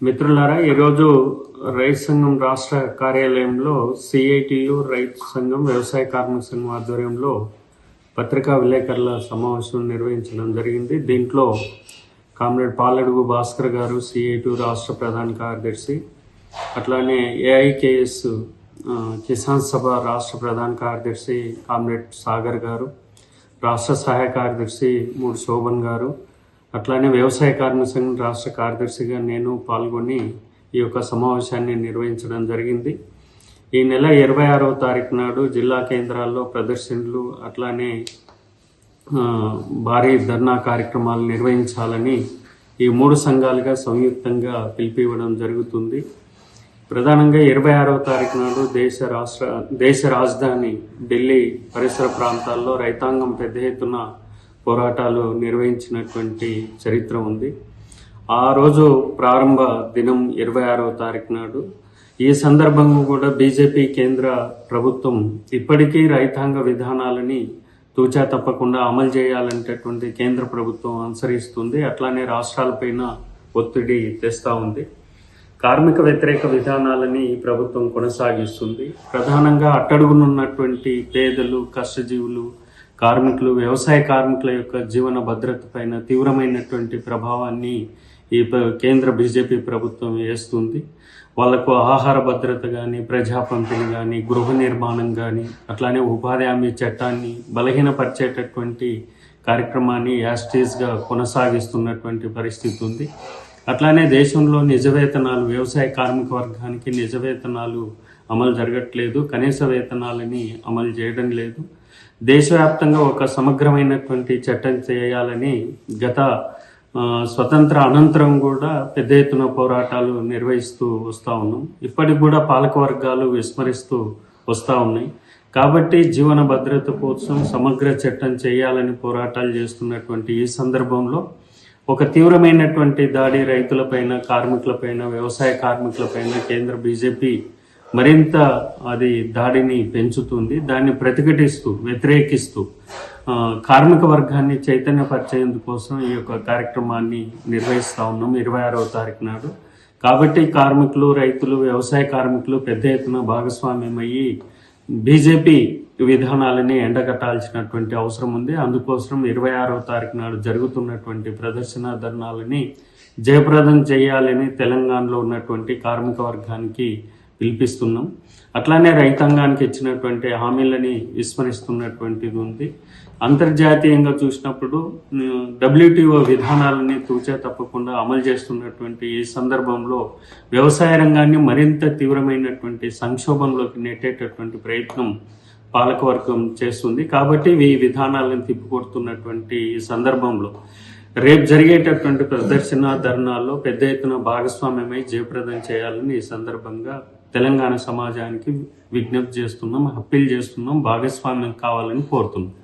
మిత్రులారా ఈరోజు రైతు సంఘం రాష్ట్ర కార్యాలయంలో సిఐటియు రైతు సంఘం వ్యవసాయ కార్మిక సంఘం ఆధ్వర్యంలో పత్రికా విలేకరుల సమావేశం నిర్వహించడం జరిగింది. దీంట్లో కామ్రేడ్ పాలడుగు భాస్కర్ గారు సిఐటియు రాష్ట్ర ప్రధాన కార్యదర్శి అట్లానే ఏఐకేఎస్ కిసాన్ సభ రాష్ట్ర ప్రధాన కార్యదర్శి కామ్రేడ్ సాగర్ గారు రాష్ట్ర సహాయ కార్యదర్శి మూడు శోభన్ గారు అట్లానే వ్యవసాయ కార్మిక సంఘం రాష్ట్ర కార్యదర్శిగా నేను పాల్గొని ఈ యొక్క సమావేశాన్ని నిర్వహించడం జరిగింది. ఈ నెల ఇరవై ఆరవ తారీఖు నాడు జిల్లా కేంద్రాల్లో ప్రదర్శనలు అట్లానే భారీ ధర్నా కార్యక్రమాలు నిర్వహించాలని ఈ మూడు సంఘాలుగా సంయుక్తంగా పిలిపివ్వడం జరుగుతుంది. ప్రధానంగా ఇరవై ఆరవ తారీఖు నాడు దేశ రాష్ట్ర దేశ రాజధాని ఢిల్లీ పరిసర ప్రాంతాల్లో రైతాంగం పెద్ద ఎత్తున పోరాటాలు నిర్వహించినటువంటి చరిత్ర ఉంది. ఆ రోజు ప్రారంభ దినం ఇరవై ఆరో తారీఖు నాడు. ఈ సందర్భంగా కూడా బీజేపీ కేంద్ర ప్రభుత్వం ఇప్పటికీ రైతాంగ విధానాలని తూచా తప్పకుండా అమలు చేయాలనేటటువంటి కేంద్ర ప్రభుత్వం అనుసరిస్తుంది. అట్లానే రాష్ట్రాలపైన ఒత్తిడి తెస్తా ఉంది. కార్మిక వ్యతిరేక విధానాలని ఈ ప్రభుత్వం కొనసాగిస్తుంది. ప్రధానంగా అట్టడుగునున్నటువంటి పేదలు కష్టజీవులు కార్మికులు వ్యవసాయ కార్మికుల యొక్క జీవన భద్రత పైన తీవ్రమైనటువంటి ప్రభావాన్ని ఈ కేంద్ర బీజేపీ ప్రభుత్వం వేస్తుంది. వాళ్ళకు ఆహార భద్రత కానీ ప్రజా పంపిణీ కానీ గృహ నిర్మాణం కానీ అట్లానే ఉపాధి హామీ చట్టాన్ని బలహీనపరిచేటటువంటి కార్యక్రమాన్ని యాస్టీస్గా కొనసాగిస్తున్నటువంటి పరిస్థితి ఉంది. అట్లానే దేశంలో నిజ వేతనాలు వ్యవసాయ కార్మిక వర్గానికి నిజ వేతనాలు అమలు జరగట్లేదు. కనీస వేతనాలని అమలు చేయడం లేదు. దేశవ్యాప్తంగా ఒక సమగ్రమైనటువంటి చట్టం చేయాలని గత స్వతంత్ర అనంతరం కూడా పెద్ద ఎత్తున పోరాటాలు నిర్వహిస్తూ వస్తూ ఉన్నాం. ఇప్పటికి కూడా పాలక వర్గాలు విస్మరిస్తూ వస్తూ ఉన్నాయి. కాబట్టి జీవన భద్రత కోసం సమగ్ర చట్టం చేయాలని పోరాటాలు చేస్తున్నటువంటి ఈ సందర్భంలో ఒక తీవ్రమైనటువంటి దాడి రైతులపైన కార్మికులపైన వ్యవసాయ కార్మికులపైన కేంద్ర బీజేపీ మరింత అది దాడిని పెంచుతుంది దాన్ని ప్రతిఘటిస్తూ వ్యతిరేకిస్తూ కార్మిక వర్గాన్ని చైతన్యపరిచేందుకోసం ఈ యొక్క కార్యక్రమాన్ని నిర్వహిస్తా ఉన్నాం ఇరవై ఆరవ తారీఖు నాడు. కాబట్టి కార్మికులు రైతులు వ్యవసాయ కార్మికులు పెద్ద ఎత్తున భాగస్వామ్యమయ్యి బీజేపీ విధానాలని ఎండగట్టాల్సినటువంటి అవసరం ఉంది. అందుకోసం ఇరవై ఆరవ తారీఖు నాడు జరుగుతున్నటువంటి ప్రదర్శన ధర్నాలని జయప్రదం చేయాలని తెలంగాణలో ఉన్నటువంటి కార్మిక వర్గానికి పిలిపిస్తున్నాం. అట్లానే రైతాంగానికి ఇచ్చినటువంటి హామీలని విస్మరిస్తున్నటువంటిది ఉంది. అంతర్జాతీయంగా చూసినప్పుడు డబ్ల్యూటీఓ విధానాలని తూచా తప్పకుండా అమలు చేస్తున్నటువంటి ఈ సందర్భంలో వ్యవసాయ రంగాన్ని మరింత తీవ్రమైనటువంటి సంక్షోభంలోకి నెట్టేటటువంటి ప్రయత్నం పాలకవర్గం చేస్తుంది. కాబట్టి ఈ విధానాలను తిప్పికొడుతున్నటువంటి ఈ సందర్భంలో రేపు జరిగేటటువంటి ప్రదర్శన ధర్నాల్లో పెద్ద ఎత్తున భాగస్వామ్యమై జయప్రదం చేయాలని ఈ సందర్భంగా తెలంగాణ సమాజానికి విజ్ఞప్తి చేస్తున్నాం అప్పీల్ చేస్తున్నాం భాగస్వామ్యం కావాలని కోరుతున్నాం.